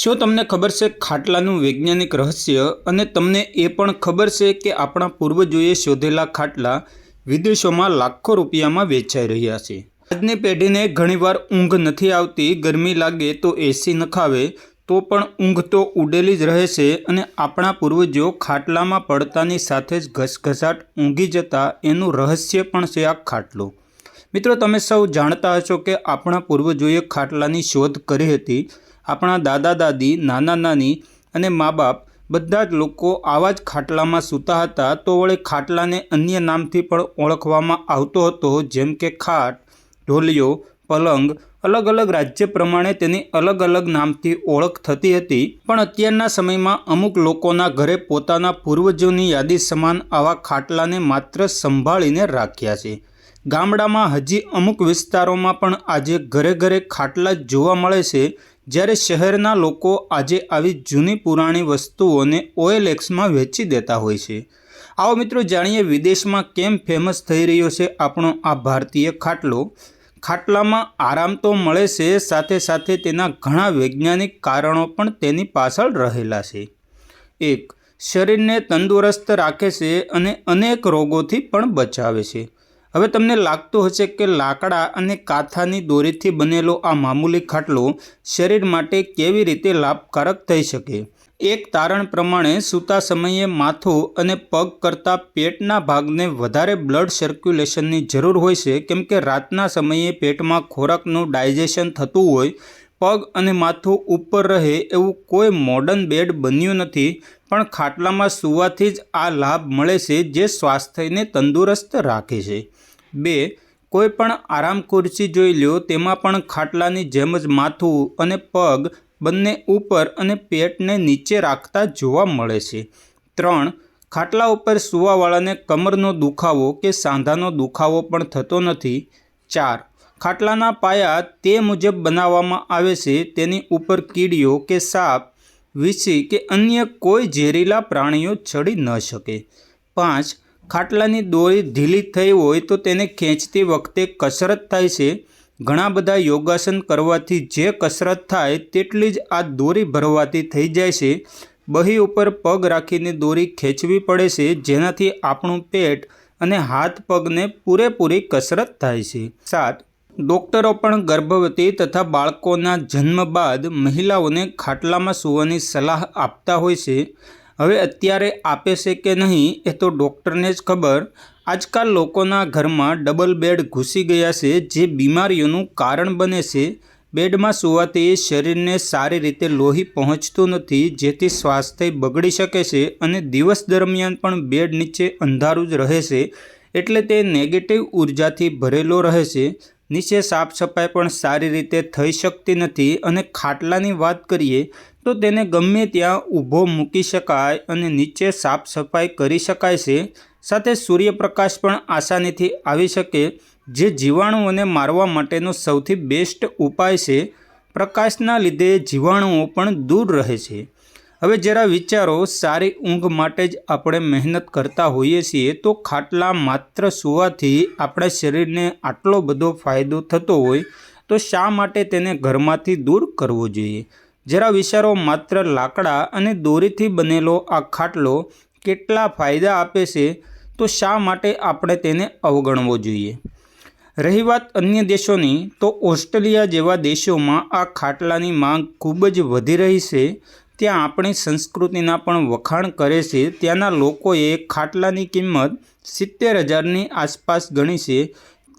શું તમને ખબર છે ખાટલાનું વૈજ્ઞાનિક રહસ્ય? અને તમને એ પણ ખબર છે કે આપણા પૂર્વજોએ શોધેલા ખાટલા વિદેશોમાં લાખો રૂપિયામાં વેચાઈ રહ્યા છે. આજની પેઢીને ઘણીવાર ઊંઘ નથી આવતી, ગરમી લાગે તો એસી નખાવે તો પણ ઊંઘ તો ઉડેલી જ રહે છે અને આપણા પૂર્વજો ખાટલામાં પડતાની સાથે જ ઘસઘસાટ ઊંઘી જતા એનું રહસ્ય પણ છે આ ખાટલો. મિત્રો, તમે સૌ જાણતા હશો કે આપણા પૂર્વજોએ ખાટલાની શોધ કરી હતી. આપણા દાદા, દાદી, નાના, નાની અને મા બાપ બધા જ લોકો આવા જ ખાટલામાં સૂતા હતા તો વળે ખાટલાને અન્ય નામથી પણ ઓળખવામાં આવતો હતો, જેમ કે ખાટ, ઢોલિયો, પલંગ અલગ અલગ રાજ્ય પ્રમાણે તેની અલગ અલગ નામથી ઓળખ થતી હતી. પણ અત્યારના સમયમાં અમુક લોકોના ઘરે પોતાના પૂર્વજોની યાદી સમાન આવા ખાટલાને માત્ર સંભાળીને રાખ્યા છે. ગામડામાં હજી અમુક વિસ્તારોમાં પણ આજે ઘરે ઘરે ખાટલા જોવા મળે છે. જ્યારે શહેરના લોકો આજે આવી જૂની પુરાણી વસ્તુઓને ઓએલએક્સમાં વેચી દેતા હોય છે. આવો મિત્રો જાણીએ વિદેશમાં કેમ ફેમસ થઈ રહ્યો છે આપણો આ ભારતીય ખાટલો? ખાટલામાં આરામ તો મળે છે, સાથે સાથે તેના ઘણા વૈજ્ઞાનિક કારણો પણ તેની પાછળ રહેલા છે. એક, શરીરને તંદુરસ્ત રાખે છે અને અનેક રોગોથી પણ બચાવે છે. હવે તમને લાગતું હશે કે લાકડા અને કાથાની દોરીથી બનેલો આ મામૂલી ખાટલો શરીર માટે કેવી રીતે લાભકારક થઈ શકે? એક તારણ પ્રમાણે, સૂતા સમયે માથું અને પગ કરતાં પેટના ભાગને વધારે બ્લડ સર્ક્યુલેશનની જરૂર હોય છે. કેમ કે રાતના સમયે પેટમાં ખોરાકનું ડાયજેશન થતું હોય, પગ અને માથું ઉપર રહે એવું કોઈ મોડર્ન બેડ બન્યું નથી. પણ ખાટલામાં સૂવાથી જ આ લાભ મળે છે, જે સ્વાસ્થ્યને તંદુરસ્ત રાખે છે. બે, કોઈ પણ આરામ ખુરશી જોઈ લ્યો, તેમાં પણ ખાટલાની જેમ જ માથું અને પગ બંને ઉપર અને પેટને નીચે રાખતા જોવા મળે છે. ત્રણ, ખાટલા ઉપર સૂવાવાળાને કમરનો દુખાવો કે સાંધાનો દુખાવો પણ થતો નથી. ચાર, ખાટલાના પાયા તે મુજબ બનાવવામાં આવે છે, તેની ઉપર કીડીઓ કે સાપ વિસી કે અન્ય કોઈ ઝેરીલા પ્રાણીઓ ચડી ન શકે. પાંચ ખાટલાની દોરી ઢીલી થઈ હોય તો તેને ખેંચતી વખતે કસરત થાય છે. ઘણા બધા યોગાસન કરવાથી જે કસરત થાય તેટલી જ આ દોરી ભરવાથી થઈ જાય છે. બહી ઉપર પગ રાખીને દોરી ખેંચવી પડે છે, જેનાથી આપણું પેટ અને હાથ પગને પૂરેપૂરી કસરત થાય છે. સાત, ડૉક્ટરો પણ ગર્ભવતી તથા બાળકોના જન્મ બાદ મહિલાઓને ખાટલામાં સૂવાની સલાહ આપતા હોય છે. હવે અત્યારે આપે છે કે નહીં એ તો ડૉક્ટરને જ ખબર. આજકાલ લોકોના ઘરમાં ડબલ બેડ ઘૂસી ગયા છે, જે બીમારીઓનું કારણ બને છે. બેડમાં સુવાથી શરીરને સારી રીતે લોહી પહોંચતું નથી, જેથી સ્વાસ્થ્ય બગડી શકે છે અને દિવસ દરમિયાન પણ બેડ નીચે અંધારું જ રહે છે. એટલે તે નેગેટિવ ઉર્જાથી ભરેલો રહે છે. નીચે સાફ સફાઈ પણ સારી રીતે થઈ શકતી નથી અને ખાટલાની વાત કરીએ તો તેને ગમે ત્યાં ઊભો મૂકી શકાય અને નીચે સાફ સફાઈ કરી શકાય છે. સાથે સૂર્યપ્રકાશ પણ આસાનીથી આવી શકે, જે જીવાણુઓને મારવા માટેનો સૌથી બેસ્ટ ઉપાય છે. પ્રકાશના લીધે જીવાણુઓ પણ દૂર રહે છે. હવે જરા વિચારો, સારી ઊંઘ માટે જ આપણે મહેનત કરતા હોઈએ છીએ તો ખાટલા માત્ર સૂવાથી આપણા શરીરને આટલો બધો ફાયદો થતો હોય તો શા માટે તેને ઘરમાંથી દૂર કરવો જોઈએ? જરા વિચારો, માત્ર લાકડા અને દોરીથી બનેલો આ ખાટલો કેટલા ફાયદા આપે છે તો શા માટે આપણે તેને અવગણવો જોઈએ? રહી વાત અન્ય દેશોની, તો ઓસ્ટ્રેલિયા જેવા દેશોમાં આ ખાટલાની માંગ ખૂબ જ વધી રહી છે ત્યાં આપણી સંસ્કૃતિના પણ વખાણ કરે છે, ત્યાંના લોકોએ ખાટલાની કિંમત સિત્તેર હજારની આસપાસ ગણી છે.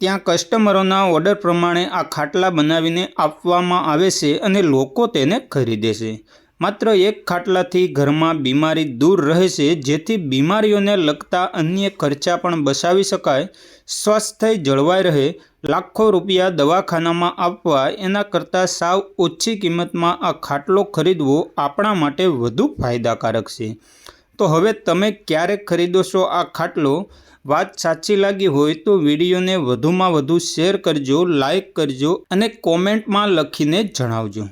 ત્યાં કસ્ટમરોના ઓર્ડર પ્રમાણે આ ખાટલા બનાવીને આપવામાં આવે છે અને લોકો તેને ખરીદે છે. માત્ર એક ખાટલાથી ઘરમાં બીમારી દૂર રહે છે, જેથી બીમારીઓને લગતા અન્ય ખર્ચા પણ બચાવી શકાય. સ્વાસ્થ્ય જળવાઈ રહે લાખો રૂપિયા દવાખાનામાં આપવા એના કરતાં સાવ ઓછી કિંમતમાં આ ખાટલો ખરીદવો આપણા માટે વધુ ફાયદાકારક છે. તો હવે તમે ક્યારે ખરીદોશો આ ખાટલો? વાત સાચી લાગી હોય તો વિડીયોને વધુમાં વધુ શેર કરજો, લાઈક કરજો અને કોમેન્ટમાં લખીને જણાવજો.